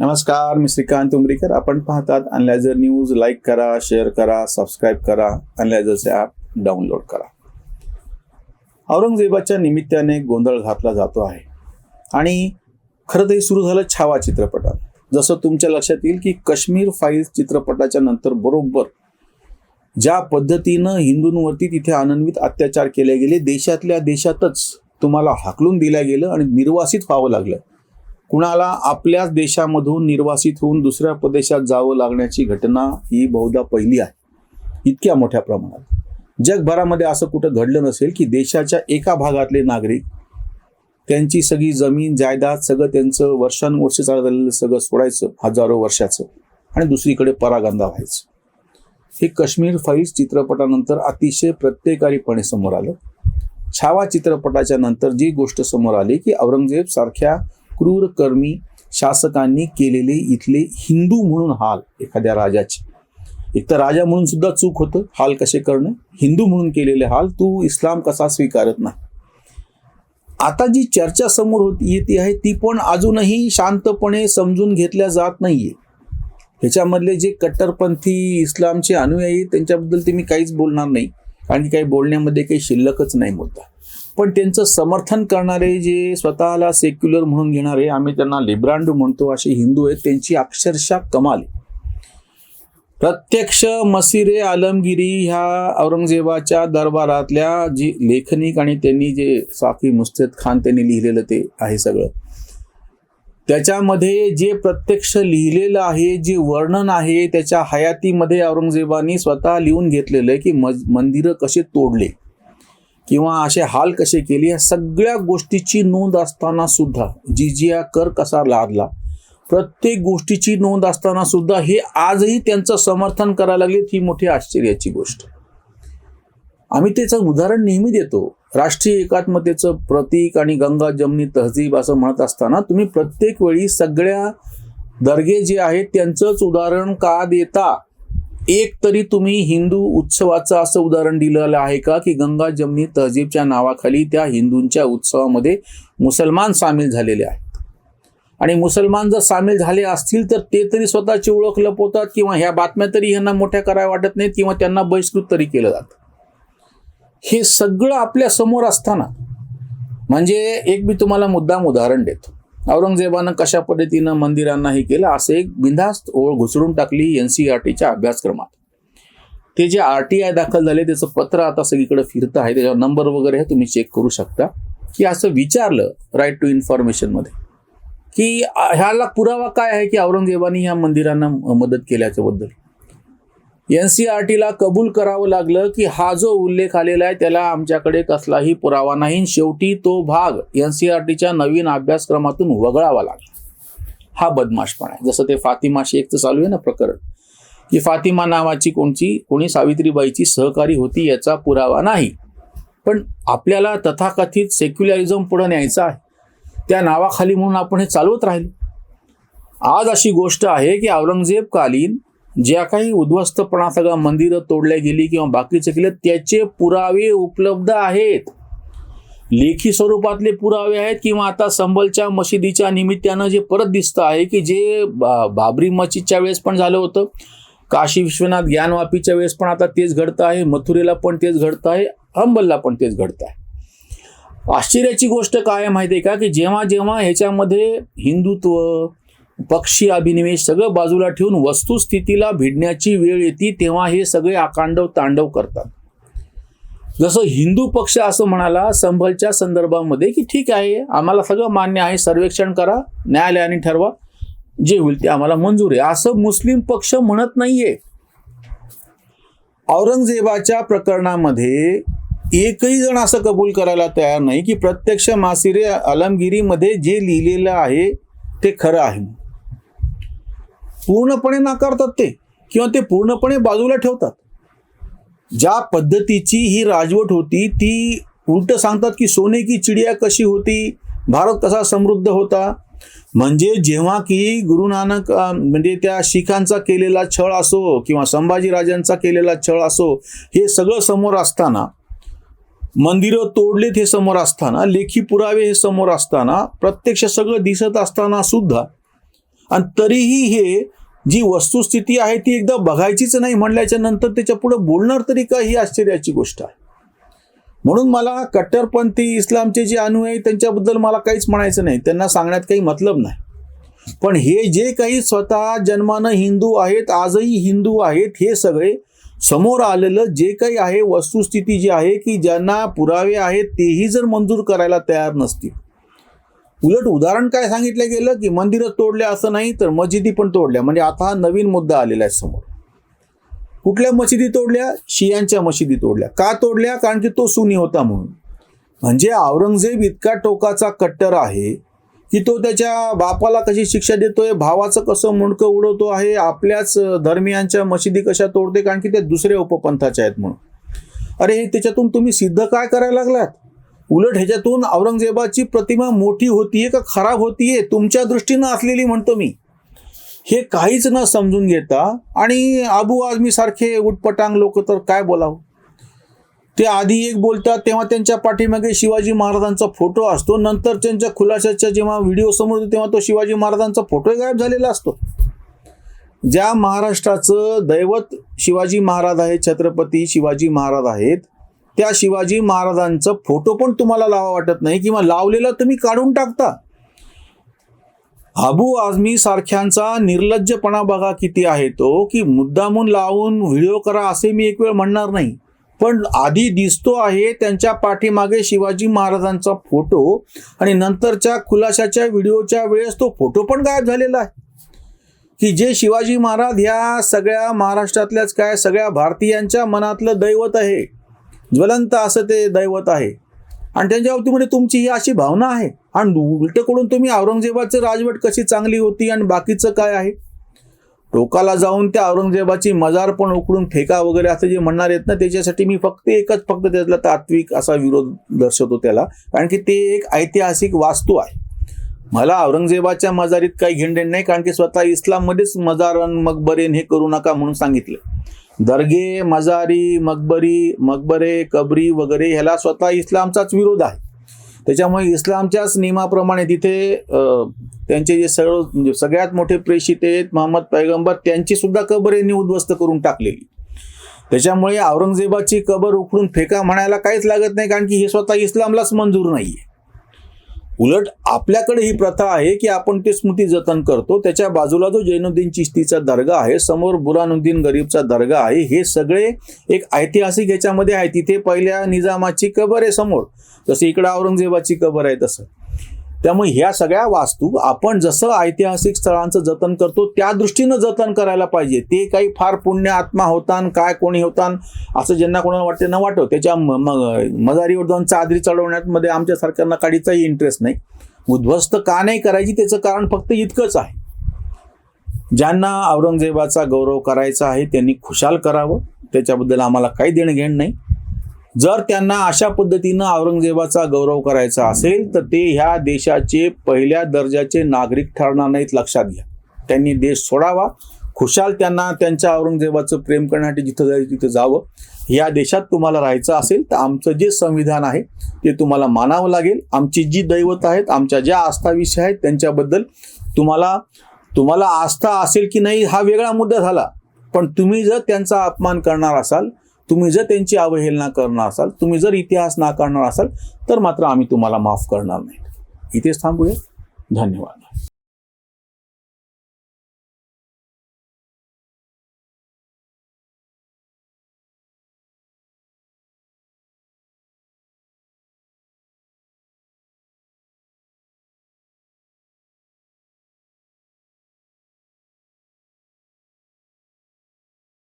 नमस्कार मी श्रीकांत उमरीकर. आपण पाहतात अनलायझर न्यूज. लाईक करा शेअर करा सबस्क्राईब करा. अनलायझरचे ॲप डाउनलोड करा. औरंगजेबाच्या निमित्ताने गोंधळ घातला जातो आहे. आणि खरं तर सुरू झालं छावा चित्रपटात. जसं तुमच्या लक्षात येईल की काश्मीर फाईल्स चित्रपटाच्या नंतर बरोबर ज्या पद्धतीनं हिंदूंवरती तिथे आनंदित अत्याचार केले गेले देशातल्या देशातच तुम्हाला हाकलून दिल्या गेलं आणि निर्वासित व्हावं लागलं. कुणाला आपल्याच देशामधून निर्वासित होऊन दुसऱ्या प्रदेशात जावं लागण्याची घटना ही बहुधा पहिली आहे. इतक्या मोठ्या प्रमाणात. जगभरामध्ये असं कुठं घडलं नसेल की देशाच्या एका भागातले नागरिक त्यांची सगळी जमीन जायदाद सगळं त्यांचं वर्षानुवर्ष चाललेलं सगळं सोडायचं हजारो वर्षाचं आणि दुसरीकडे परागंदा व्हायचं. हे काश्मीर फाईल्स चित्रपटानंतर अतिशय प्रत्येकारीपणे समोर आलं. छावा चित्रपटाच्या नंतर जी गोष्ट समोर आली की औरंगजेब सारख्या क्रूर कर्मी शासकांनी केलेले इथले हिंदू म्हणून हाल एखाद्या राजाचे. एक तर राजा म्हणून सुद्धा चूक होतं हाल कसे करणं? हिंदू म्हणून केलेले हाल तू इस्लाम कसा स्वीकारत नाही? आता जी चर्चा समोर होती येते आहे ती पण अजूनही शांतपणे समजून घेतल्या जात नाहीये. ह्याच्यामधले जे कट्टरपंथी इस्लामचे अनुयायी त्यांच्याबद्दल ते मी काहीच बोलणार नाही. कारण की काही बोलण्यामध्ये काही शिल्लकच नाही मुद्दा. पण त्यांचं समर्थन करणारे जे स्वतःला सेक्युलर म्हणून घेणारे आम्ही त्यांना लिब्रांडू म्हणतो असे हिंदू आहेत त्यांची अक्षरशः कमाल प्रत्यक्ष मसिरे आलमगिरी ह्या औरंगजेबाच्या दरबारातल्या जी लेखनिक आणि त्यांनी जे साफी मुस्तेद खान त्यांनी लिहिलेलं ते आहे सगळं. त्याच्यामध्ये जे प्रत्यक्ष लिहिलेलं आहे जे वर्णन आहे त्याच्या हयातीमध्ये औरंगजेबाने स्वतः लिहून घेतलेलं आहे की मज मंदिरं कसे तोडले किंवा असे हाल कसे केले या सगळ्या गोष्टीची नोंद असताना सुद्धा जिजिया कर कसा लादला प्रत्येक गोष्टीची नोंद असताना सुद्धा हे आजही त्यांचं समर्थन करायला लागले ही मोठी आश्चर्याची गोष्ट. आम्ही त्याचं उदाहरण नेहमी देतो. राष्ट्रीय एकात्मतेचं प्रतीक आणि गंगा जमनी तहजीब असं म्हणत असताना तुम्ही प्रत्येक वेळी सगळ्या दर्गे जे आहेत त्यांचंच उदाहरण का देता? एक तरी तुम्ही हिंदू उत्सवाचं असं उदाहरण दिलेलं आहे का की गंगा जमनी तहजीबच्या नावाखाली त्या हिंदूंच्या उत्सवामध्ये मुसलमान सामील झालेले आहेत? आणि मुसलमान जर सामील झाले असतील तर ते तरी स्वतःची ओळख लपवतात किंवा ह्या बातम्या तरी ह्यांना मोठ्या कराव्या वाटत नाहीत किंवा त्यांना बहिष्कृत तरी केलं जातं. हे सगळं आपल्यासमोर असताना म्हणजे एक मी तुम्हाला मुद्दाम उदाहरण देतो. औरंगजेबानं कशा पद्धतीनं मंदिरांना हे केलं असं एक बिंधास्त ओळ घुसळून टाकली एन सी आर टीच्या अभ्यासक्रमात. ते जे आर टी आय दाखल झाले त्याचं पत्र आता सगळीकडे फिरतं आहे त्याच्यावर नंबर वगैरे आहे तुम्ही चेक करू शकता. की असं विचारलं राईट टू इन्फॉर्मेशनमध्ये की ह्याला पुरावा काय आहे की औरंगजेबाने ह्या मंदिरांना मदत केल्याच्याबद्दल एन सी आर टीला कबूल करावं लागलं की हा जो उल्लेख आलेला आहे त्याला आमच्याकडे कसलाही पुरावा नाही. शेवटी तो भाग एन सी आर टीच्या नवीन अभ्यासक्रमातून वगळावा लागला. हा बदमाशपणा आहे. जसं ते फातिमा शेखचं चालू आहे ना प्रकरण. की फातिमा नावाची कोणची कोणी सावित्रीबाईची सहकारी होती याचा पुरावा नाही. पण आपल्याला तथाकथित सेक्युलरिझम पुढे न्यायचं आहे. त्या नावाखाली म्हणून आपण हे चालवत राहिलो. आज अशी गोष्ट आहे की औरंगजेबकालीन ज्या काही उद्ध्वस्तपणा सगळं मंदिरं तोडल्या गेली किंवा बाकीचे केले त्याचे पुरावे उपलब्ध आहेत. लेखी स्वरूपातले पुरावे आहेत किंवा आता संबलच्या मशिदीच्या निमित्तानं जे परत दिसतं आहे की जे बा- बाबरी मस्जिदच्या वेळेस पण झालं होतं. काशी विश्वनाथ ज्ञानवापीच्या वेळेस पण आता तेच घडतं आहे मथुरेला पण तेच घडतं आहे अंबलला पण तेच घडतं आहे. आश्चर्याची गोष्ट काय आहे माहिती आहे का? की जेव्हा जेव्हा ह्याच्यामध्ये हिंदुत्व पक्षी अभिनिवेश सगळं बाजूला ठेवून वस्तुस्थितीला भिडण्याची वेळ येते तेव्हा हे सगळे आकांडव तांडव करतात. जसं हिंदू पक्ष असं म्हणाला संभलच्या संदर्भामध्ये की ठीक आहे आम्हाला सगळं मान्य आहे सर्वेक्षण करा न्यायालयाने ठरवा जे होईल ते आम्हाला मंजूर आहे. असं मुस्लिम पक्ष म्हणत नाहीये. औरंगजेबाच्या प्रकरणामध्ये एकही जण असं कबूल करायला तयार नाही की प्रत्यक्ष मासिरे आलमगिरीमध्ये जे लिहिलेलं आहे ते खरं आहे पूर्णपणे नाकारतात ते किंवा ते पूर्णपणे बाजूला ठेवतात. ज्या पद्धतीची ही राजवट होती ती उलट सांगतात की सोने की चिडिया कशी होती भारत कसा समृद्ध होता. म्हणजे जेव्हा की गुरु नानक म्हणजे त्या शिखांचा केलेला छळ असो किंवा संभाजीराजांचा केलेला छळ असो हे सगळं समोर असताना मंदिरं तोडलेत हे समोर असताना लेखी पुरावे हे समोर असताना प्रत्यक्ष सगळं दिसत असताना सुद्धा आणि तरीही हे जी वस्तुस्थिती आहे ती एकदा बघायचीच नाही म्हणल्याच्या नंतर त्याच्या पुढे बोलणार तरी का ही आश्चर्याची गोष्ट आहे. म्हणून मला कट्टरपंथी इस्लामचे जे अनुयायी त्यांच्याबद्दल मला काहीच म्हणायचं नाही. त्यांना सांगण्यात काही मतलब नाही. पण हे जे काही स्वतः जन्मानं हिंदू आहेत आजही हिंदू आहेत हे सगळे समोर आलेलं जे काही आहे वस्तुस्थिती जी आहे की ज्यांना पुरावे आहेत तेही जर मंजूर करायला तयार नसतील उलट उदाहरण काय सांगितलं गेलं की मंदिरच तोडल्या असं नाही तर मशिदी पण तोडल्या. म्हणजे आता हा नवीन मुद्दा आलेला आहे समोर. कुठल्या मशिदी तोडल्या? शियांच्या मशिदी तोडल्या. का तोडल्या? कारण की तो सुनी होता म्हणून. म्हणजे औरंगजेब इतका टोकाचा कट्टर आहे की तो त्याच्या बापाला कशी शिक्षा देतोय भावाचं कसं मुंडकं उडवतो आहे आपल्याच धर्मियांच्या मशिदी कशा तोडते कारण की ते दुसऱ्या उपपंथाच्या आहेत म्हणून. अरे हे त्याच्यातून तुम्ही सिद्ध काय करायला लागलात? उलट ह्याच्यातून औरंगजेबाची प्रतिमा मोठी होतीये का खराब होतीये? तुमच्या दृष्टीनं असलेली म्हणतो मी. हे काहीच न समजून घेता आणि आबू आजमी सारखे उटपटांग लोक तर काय बोलावं? ते आधी एक बोलतात तेव्हा त्यांच्या पाठीमागे शिवाजी महाराजांचा फोटो असतो. नंतर त्यांच्या खुलाशाच्या जेव्हा व्हिडिओ समोर येतो तेव्हा तो शिवाजी महाराजांचा फोटो गायब झालेला असतो. ज्या महाराष्ट्राचं दैवत शिवाजी महाराज आहे छत्रपती शिवाजी महाराज आहेत त्या शिवाजी महाराजांचा फोटो पण तुम्हाला लावा वाटत नाही किंवा लावलेला तुम्ही काढून टाकता. अबू आझमी सारख्यांचा निर्लज्जपणा बघा किती आहे तो की मुद्दामून लावून व्हिडिओ करा असे मी एक वेळ म्हणणार नाही. पण आधी दिसतो आहे त्यांच्या पाठीमागे शिवाजी महाराजांचा फोटो आणि नंतरच्या खुलाशाच्या व्हिडिओच्या वेळेस तो फोटो पण गायब झालेला आहे. की जे शिवाजी महाराज ह्या सगळ्या महाराष्ट्रातल्याच काय सगळ्या भारतीयांच्या मनातलं दैवत आहे. ज्वलंत असं ते दैवत आहे. आणि त्यांच्या बाबतीमध्ये तुमची ही अशी भावना आहे. आणि उलटकडून तुम्ही औरंगजेबाचं राजवट कशी चांगली होती आणि बाकीचं काय आहे? टोकाला जाऊन त्या औरंगजेबाची मजार पण उकडून फेका वगैरे असं जे म्हणणार आहेत ना त्याच्यासाठी मी फक्त एकच फक्त त्यातला तात्विक असा विरोध दर्शवतो त्याला. कारण की ते एक ऐतिहासिक वास्तू आहे. मला औरंगजेबाच्या मजारीत काही घेणदेण नाही कारण की स्वतः इस्लाममध्येच मजारन मकबरेन हे करू नका म्हणून सांगितलं. दर्गे मजारी मकबरी मकबरे कबरी वगैरे ह्याला स्वतः इस्लामचाच विरोध आहे. त्याच्यामुळे इस्लामच्याच नियमाप्रमाणे तिथे त्यांचे जे सगळं म्हणजे सगळ्यात मोठे प्रेषित आहेत मोहम्मद पैगंबर त्यांची सुद्धा कबर यांनी उद्ध्वस्त करून टाकलेली. त्याच्यामुळे औरंगजेबाची कबर उखडून फेका म्हणायला काहीच लागत नाही कारण की हे स्वतः इस्लामलाच मंजूर नाहीये. उलट आपल्याकडे ही प्रथा आहे की आपण ते स्मृती जतन करतो त्याच्या बाजूला जो जैनुद्दीन चिश्तीचा दर्गा आहे समोर बुरानुद्दीन गरीबचा दर्गा आहे हे सगळे एक ऐतिहासिक याच्यामध्ये आहे. तिथे पहिल्या निजामाची कबर आहे समोर. जसं इकडं औरंगजेबाची कबर आहे तसं. त्यामुळे ह्या सगळ्या वास्तू आपण जसं ऐतिहासिक स्थळांचं जतन करतो त्या दृष्टीनं जतन करायला पाहिजे. ते काही फार पुण्य आत्मा होतान काय कोणी होतान असं ज्यांना कोणाला वाटते न वाटव त्याच्या म- मजारीवर जाऊन चादरी चढवण्यात मध्ये आमच्या सरकारना काडीचाही इंटरेस्ट नाही. उद्ध्वस्त का नाही करायची त्याचं कारण फक्त इतकंच आहे. ज्यांना औरंगजेबाचा गौरव करायचा आहे त्यांनी खुशाल करावं. त्याच्याबद्दल आम्हाला काही देणं घेणं नाही. जर त्यांना अशा पद्धतीनं औरंगजेबाचा गौरव करायचा असेल तर ते ह्या देशाचे पहिल्या दर्जाचे नागरिक ठरणार नाहीत लक्षात घ्या. त्यांनी देश सोडावा. खुशाल त्यांना त्यांच्या औरंगजेबाचं प्रेम करण्यासाठी जिथं जायचं तिथं जावं. या देशात तुम्हाला राहायचं असेल तर आमचं जे संविधान आहे ते तुम्हाला मानावं लागेल. आमची जी दैवत आहेत आमच्या ज्या आस्थाविषय आहेत त्यांच्याबद्दल तुम्हाला तुम्हाला आस्था असेल की नाही हा वेगळा मुद्दा झाला. पण तुम्ही जर त्यांचा अपमान करणार असाल तुम्ही जर त्यांची अवहेलना करणार असाल तुम्ही जर इतिहास नाकारणार असाल तर मात्र आम्ही तुम्हाला माफ करणार नाही. इथेच थांबूया. धन्यवाद.